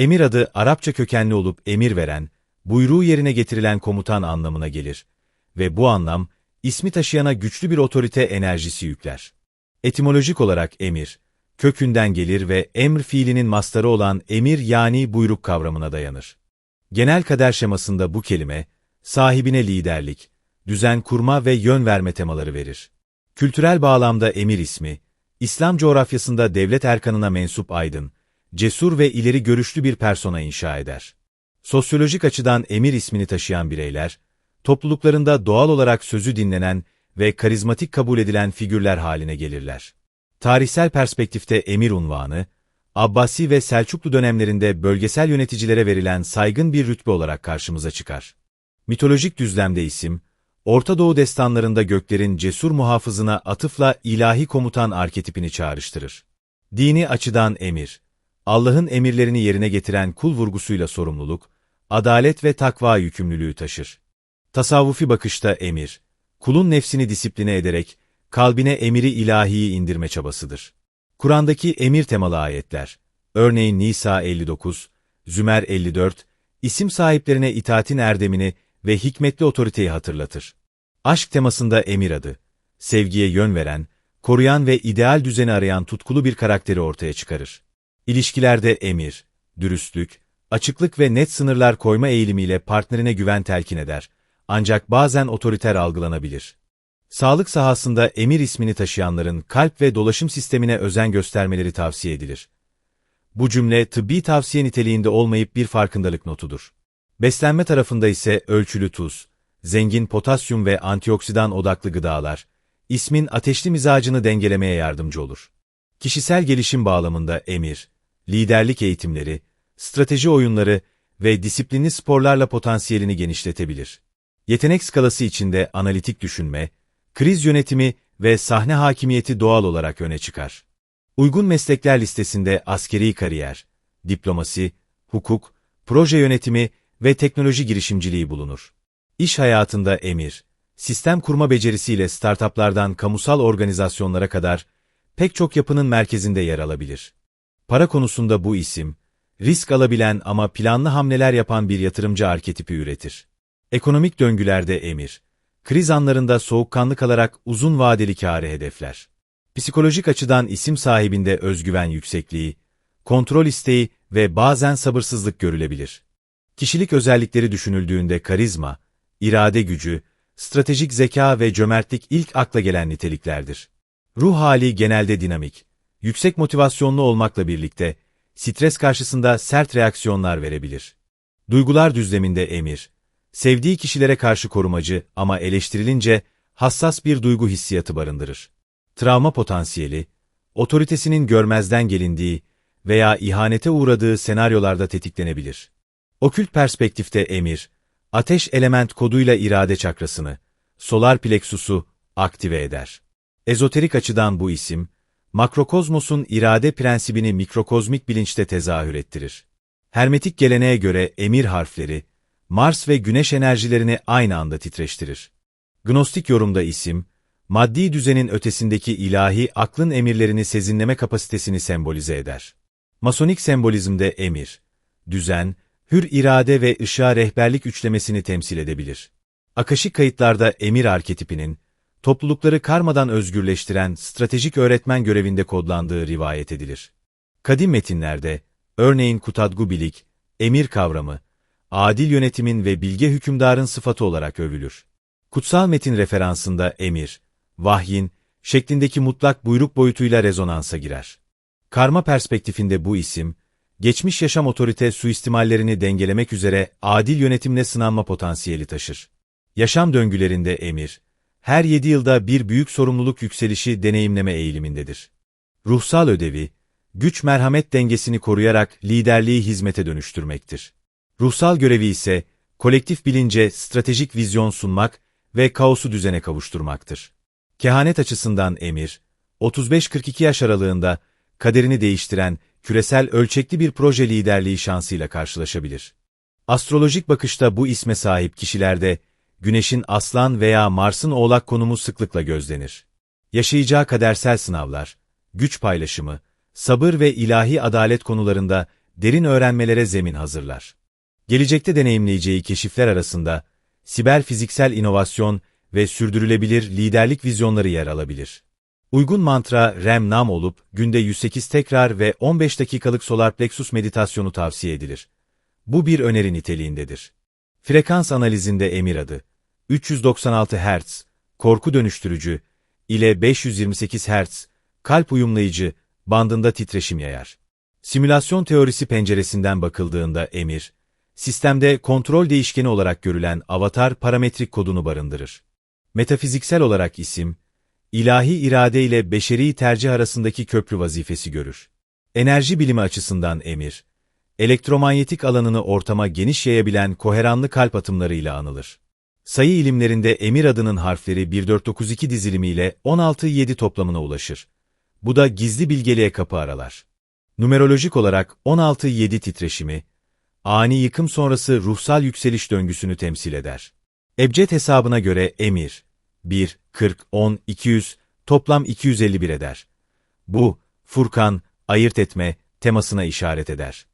Emir adı Arapça kökenli olup emir veren, buyruğu yerine getirilen komutan anlamına gelir ve bu anlam, ismi taşıyana güçlü bir otorite enerjisi yükler. Etimolojik olarak emir, kökünden gelir ve emr fiilinin mastarı olan emir yani buyruk kavramına dayanır. Genel kader şemasında bu kelime, sahibine liderlik, düzen kurma ve yön verme temaları verir. Kültürel bağlamda emir ismi, İslam coğrafyasında devlet erkanına mensup aydın, cesur ve ileri görüşlü bir persona inşa eder. Sosyolojik açıdan emir ismini taşıyan bireyler, topluluklarında doğal olarak sözü dinlenen ve karizmatik kabul edilen figürler haline gelirler. Tarihsel perspektifte emir unvanı, Abbasi ve Selçuklu dönemlerinde bölgesel yöneticilere verilen saygın bir rütbe olarak karşımıza çıkar. Mitolojik düzlemde isim, Orta Doğu destanlarında göklerin cesur muhafızına atıfla ilahi komutan arketipini çağrıştırır. Dini açıdan emir, Allah'ın emirlerini yerine getiren kul vurgusuyla sorumluluk, adalet ve takva yükümlülüğü taşır. Tasavvufi bakışta emir, kulun nefsini disipline ederek, kalbine emiri ilahiyi indirme çabasıdır. Kur'an'daki emir temalı ayetler, örneğin Nisa 59, Zümer 54, isim sahiplerine itaatin erdemini ve hikmetli otoriteyi hatırlatır. Aşk temasında emir adı, sevgiye yön veren, koruyan ve ideal düzeni arayan tutkulu bir karakteri ortaya çıkarır. İlişkilerde emir, dürüstlük, açıklık ve net sınırlar koyma eğilimiyle partnerine güven telkin eder, ancak bazen otoriter algılanabilir. Sağlık sahasında emir ismini taşıyanların kalp ve dolaşım sistemine özen göstermeleri tavsiye edilir. Bu cümle tıbbi tavsiye niteliğinde olmayıp bir farkındalık notudur. Beslenme tarafında ise ölçülü tuz, zengin potasyum ve antioksidan odaklı gıdalar, ismin ateşli mizacını dengelemeye yardımcı olur. Kişisel gelişim bağlamında emir, liderlik eğitimleri, strateji oyunları ve disiplinli sporlarla potansiyelini genişletebilir. Yetenek skalası içinde analitik düşünme, kriz yönetimi ve sahne hakimiyeti doğal olarak öne çıkar. Uygun meslekler listesinde askeri kariyer, diplomasi, hukuk, proje yönetimi ve teknoloji girişimciliği bulunur. İş hayatında emir, sistem kurma becerisiyle startuplardan kamusal organizasyonlara kadar pek çok yapının merkezinde yer alabilir. Para konusunda bu isim, risk alabilen ama planlı hamleler yapan bir yatırımcı arketipi üretir. Ekonomik döngülerde emir, kriz anlarında soğukkanlı kalarak uzun vadeli kârı hedefler. Psikolojik açıdan isim sahibinde özgüven yüksekliği, kontrol isteği ve bazen sabırsızlık görülebilir. Kişilik özellikleri düşünüldüğünde karizma, irade gücü, stratejik zeka ve cömertlik ilk akla gelen niteliklerdir. Ruh hali genelde dinamik, yüksek motivasyonlu olmakla birlikte, stres karşısında sert reaksiyonlar verebilir. Duygular düzleminde emir, sevdiği kişilere karşı korumacı ama eleştirilince hassas bir duygu hissiyatı barındırır. Travma potansiyeli, otoritesinin görmezden gelindiği veya ihanete uğradığı senaryolarda tetiklenebilir. Okült perspektifte emir, ateş element koduyla irade çakrasını, solar plexusu aktive eder. Ezoterik açıdan bu isim, makrokozmosun irade prensibini mikrokozmik bilinçte tezahür ettirir. Hermetik geleneğe göre emir harfleri, Mars ve Güneş enerjilerini aynı anda titreştirir. Gnostik yorumda isim, maddi düzenin ötesindeki ilahi aklın emirlerini sezinleme kapasitesini sembolize eder. Masonik sembolizmde emir, düzen, hür irade ve ışığa rehberlik üçlemesini temsil edebilir. Akaşik kayıtlarda emir arketipinin, toplulukları karmadan özgürleştiren stratejik öğretmen görevinde kodlandığı rivayet edilir. Kadim metinlerde, örneğin Kutadgu Bilik, emir kavramı, adil yönetimin ve bilge hükümdarın sıfatı olarak övülür. Kutsal metin referansında emir, vahyin, şeklindeki mutlak buyruk boyutuyla rezonansa girer. Karma perspektifinde bu isim, geçmiş yaşam otorite suistimallerini dengelemek üzere adil yönetimle sınanma potansiyeli taşır. Yaşam döngülerinde emir, her yedi yılda bir büyük sorumluluk yükselişi deneyimleme eğilimindedir. Ruhsal ödevi, güç merhamet dengesini koruyarak liderliği hizmete dönüştürmektir. Ruhsal görevi ise, kolektif bilince stratejik vizyon sunmak ve kaosu düzene kavuşturmaktır. Kehanet açısından emir, 35-42 yaş aralığında kaderini değiştiren küresel ölçekli bir proje liderliği şansıyla karşılaşabilir. Astrolojik bakışta bu isme sahip kişilerde Güneş'in Aslan veya Mars'ın Oğlak konumu sıklıkla gözlenir. Yaşayacağı kadersel sınavlar, güç paylaşımı, sabır ve ilahi adalet konularında derin öğrenmelere zemin hazırlar. Gelecekte deneyimleyeceği keşifler arasında siber fiziksel inovasyon ve sürdürülebilir liderlik vizyonları yer alabilir. Uygun mantra REM NAM olup günde 108 tekrar ve 15 dakikalık solar plexus meditasyonu tavsiye edilir. Bu bir öneri niteliğindedir. Frekans analizinde emir adı 396 Hz, korku dönüştürücü ile 528 Hz, kalp uyumlayıcı bandında titreşim yayar. Simülasyon teorisi penceresinden bakıldığında emir, sistemde kontrol değişkeni olarak görülen avatar parametrik kodunu barındırır. Metafiziksel olarak isim, ilahi irade ile beşeri tercih arasındaki köprü vazifesi görür. Enerji bilimi açısından emir, elektromanyetik alanını ortama geniş yayabilen koheranlı kalp atımlarıyla anılır. Sayı ilimlerinde emir adının harfleri 1492 dizilimiyle 16-7 toplamına ulaşır. Bu da gizli bilgeliğe kapı aralar. Numerolojik olarak 16-7 titreşimi, ani yıkım sonrası ruhsal yükseliş döngüsünü temsil eder. Ebced hesabına göre emir, 1, 40, 10, 200, toplam 251 eder. Bu, Furkan, ayırt etme, temasına işaret eder.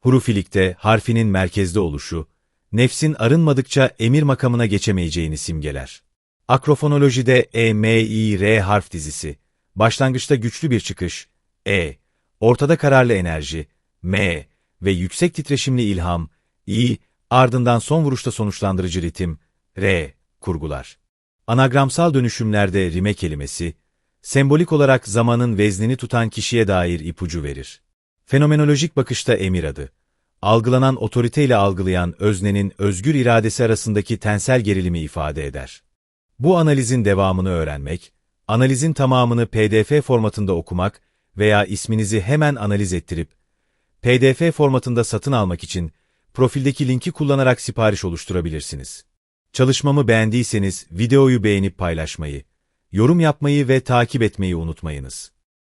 Hurufilikte harfinin merkezde oluşu, nefsin arınmadıkça emir makamına geçemeyeceğini simgeler. Akrofonolojide E, M, I, R harf dizisi, başlangıçta güçlü bir çıkış, E, ortada kararlı enerji, M ve yüksek titreşimli ilham, I, ardından son vuruşta sonuçlandırıcı ritim, R, kurgular. Anagramsal dönüşümlerde rime kelimesi, sembolik olarak zamanın veznini tutan kişiye dair ipucu verir. Fenomenolojik bakışta emir adı, algılanan otoriteyle algılayan öznenin özgür iradesi arasındaki tensel gerilimi ifade eder. Bu analizin devamını öğrenmek, analizin tamamını PDF formatında okumak veya isminizi hemen analiz ettirip, PDF formatında satın almak için profildeki linki kullanarak sipariş oluşturabilirsiniz. Çalışmamı beğendiyseniz videoyu beğenip paylaşmayı, yorum yapmayı ve takip etmeyi unutmayınız.